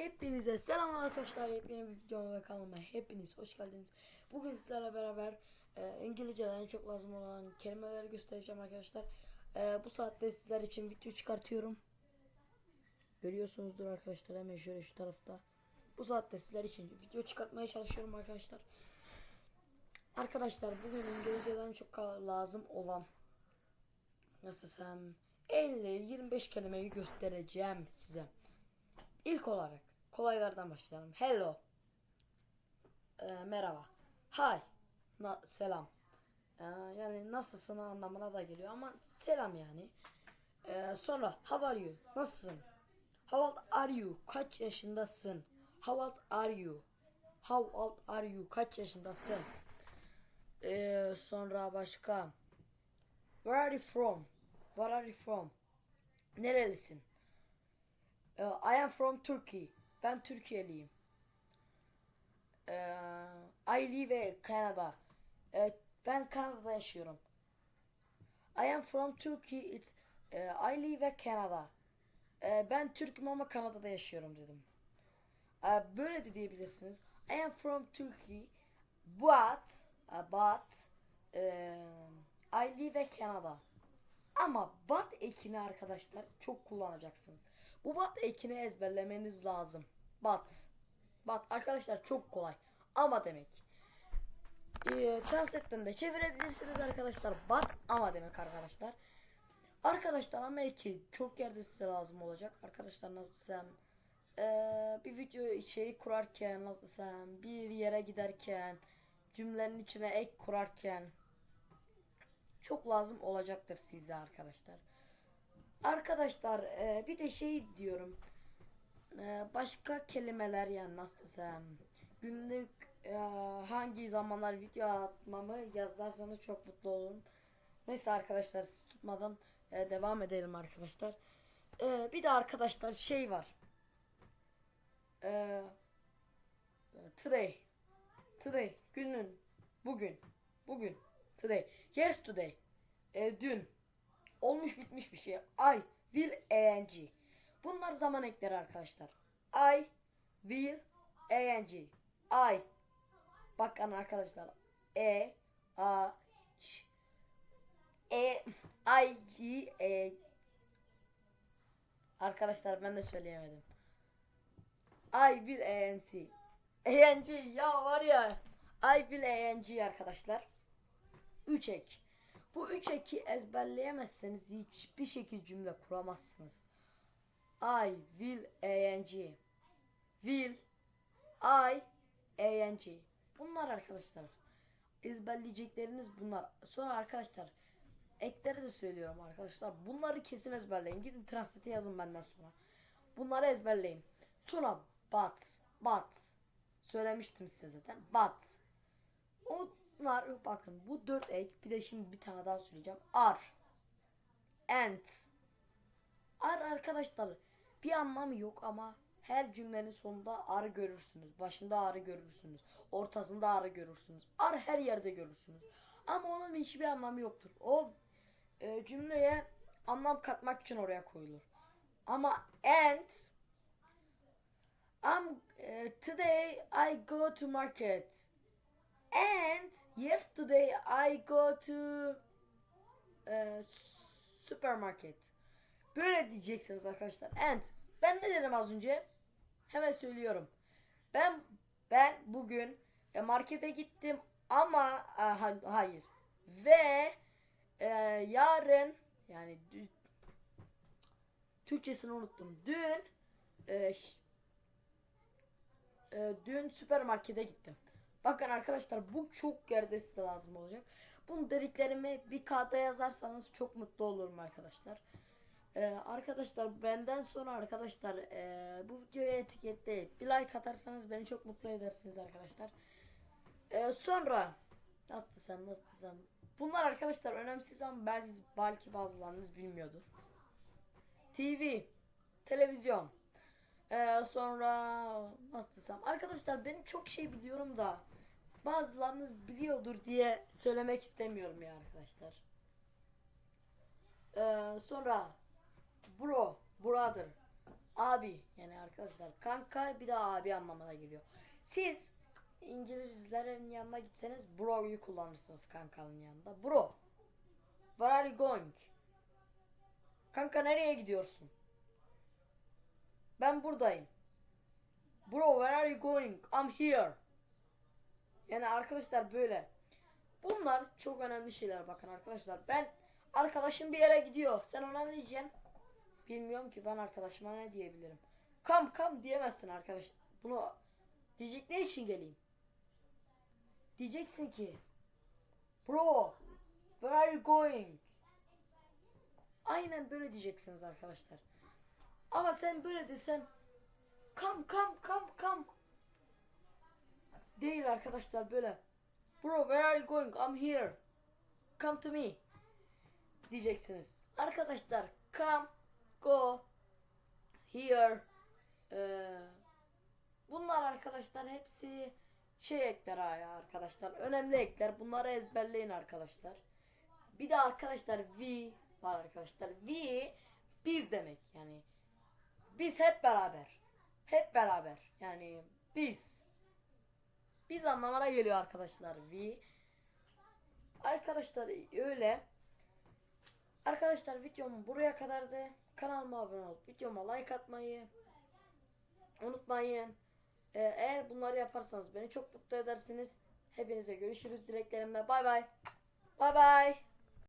Hepinize selam arkadaşlar. Yepyeni bir videoma ve kanalıma hepiniz hoş geldiniz. Bugün sizlerle beraber e, İngilizce'den en çok lazım olan kelimeleri göstereceğim arkadaşlar. E, bu saatte sizler için video çıkartıyorum. Görüyorsunuzdur arkadaşlar hemen şöyle şu tarafta. Bu saatte sizler için video çıkartmaya çalışıyorum arkadaşlar. Arkadaşlar bugün İngilizce'den çok lazım olan nasıl desem 50-25 kelimeyi göstereceğim size. İlk olarak kolaylardan başlayalım. Hello. Ee, merhaba. Hi. Na- selam. Ee, yani nasılsın anlamına da geliyor ama selam yani. Ee, sonra how are you? Nasılsın? How old are you? Kaç yaşındasın? How old are you? How old are you? Kaç yaşındasın? Ee, sonra başka. Where are you from? Where are you from? Nerelisin? Ee, I am from Turkey. Ben Türkiye'liyim. Ee, I live in Canada. Ee, ben Kanada'da yaşıyorum. I am from Turkey. It's, e, I live in Canada. Ee, ben Türk'üm ama Kanada'da yaşıyorum dedim. Ee, böyle de diyebilirsiniz. I am from Turkey. But, uh, but, um, I live in Canada. Ama bat ekini arkadaşlar çok kullanacaksınız. Bu bat ekini ezberlemeniz lazım. Bat. Bat arkadaşlar çok kolay. Ama demek. Ee, Translate'den de çevirebilirsiniz arkadaşlar. Bat ama demek arkadaşlar. Arkadaşlar ama eki çok yerde size lazım olacak. Arkadaşlar nasıl desem ee, bir video içerik kurarken nasıl desem bir yere giderken cümlenin içine ek kurarken çok lazım olacaktır size arkadaşlar. Arkadaşlar e, bir de şey diyorum. E, başka kelimeler yani nasıl desem günlük e, hangi zamanlar video atmamı yazarsanız çok mutlu olurum. Neyse arkadaşlar siz tutmadan e, devam edelim arkadaşlar. E, bir de arkadaşlar şey var. E, today. Today. Günün. Bugün. Bugün. Today. Yesterday. E, dün. Olmuş bitmiş bir şey. I will ang. Bunlar zaman ekleri arkadaşlar. I will ang. I. Bakın arkadaşlar. E a ç e I G E Arkadaşlar ben de söyleyemedim. I will ANC. ANC ya var ya. I will ANC arkadaşlar. 3 ek. Bu üç eki ezberleyemezseniz hiçbir şekilde cümle kuramazsınız. I will ang. Will I ang. Bunlar arkadaşlar. Ezberleyecekleriniz bunlar. Sonra arkadaşlar ekleri de söylüyorum arkadaşlar. Bunları kesin ezberleyin. Gidin translate yazın benden sonra. Bunları ezberleyin. Sonra but, but. Söylemiştim size zaten. But. Onlar bakın bu dört ek bir de şimdi bir tane daha söyleyeceğim. Are. And. Are arkadaşlar bir anlamı yok ama her cümlenin sonunda arı görürsünüz. Başında arı görürsünüz. Ortasında arı görürsünüz. Ar her yerde görürsünüz. Ama onun hiçbir anlamı yoktur. O e, cümleye anlam katmak için oraya koyulur. Ama and I'm e, today I go to market. And yesterday I go to e, supermarket. Böyle diyeceksiniz arkadaşlar. And ben ne dedim az önce? Hemen söylüyorum. Ben ben bugün e, markete gittim ama e, ha- hayır. Ve e, yarın yani dü- Türkçesini unuttum. Dün e, e, dün süpermarkete gittim. Bakın arkadaşlar bu çok yerde size lazım olacak. Bunu dediklerimi bir kağıda yazarsanız çok mutlu olurum arkadaşlar. Ee, arkadaşlar benden sonra arkadaşlar ee, bu videoya etiketleyip bir like atarsanız beni çok mutlu edersiniz arkadaşlar. Ee, sonra nasıl desem nasıl desem bunlar arkadaşlar önemsiz ama belki, belki bazılarınız bilmiyordur. TV, televizyon, ee, sonra nasıl desem arkadaşlar ben çok şey biliyorum da bazılarınız biliyordur diye söylemek istemiyorum ya arkadaşlar. Ee, sonra bro, brother, abi yani arkadaşlar kanka bir de abi anlamına geliyor. Siz İngilizlerin yanına gitseniz bro'yu kullanırsınız kankanın yanında. Bro. Where are you going? Kanka nereye gidiyorsun? Ben buradayım. Bro where are you going? I'm here. Yani arkadaşlar böyle. Bunlar çok önemli şeyler bakın arkadaşlar. Ben arkadaşım bir yere gidiyor. Sen ona ne diyeceksin? Bilmiyorum ki ben arkadaşıma ne diyebilirim. Kam kam diyemezsin arkadaş. Bunu diyecek ne için geleyim? Diyeceksin ki Bro where are you going? Aynen böyle diyeceksiniz arkadaşlar. Ama sen böyle desen Come come come come Değil arkadaşlar böyle Bro where are you going? I'm here. Come to me. Diyeceksiniz. Arkadaşlar come, go, here. Ee, bunlar arkadaşlar hepsi şey ekler ya arkadaşlar. Önemli ekler. Bunları ezberleyin arkadaşlar. Bir de arkadaşlar we var arkadaşlar. We biz demek yani. Biz hep beraber. Hep beraber. Yani biz. Biz anlamına geliyor arkadaşlar. We. Arkadaşlar öyle. Arkadaşlar videom buraya kadardı. Kanalıma abone olup videoma like atmayı unutmayın. Ee, eğer bunları yaparsanız beni çok mutlu edersiniz. Hepinize görüşürüz dileklerimle. Bay bay. Bay bay.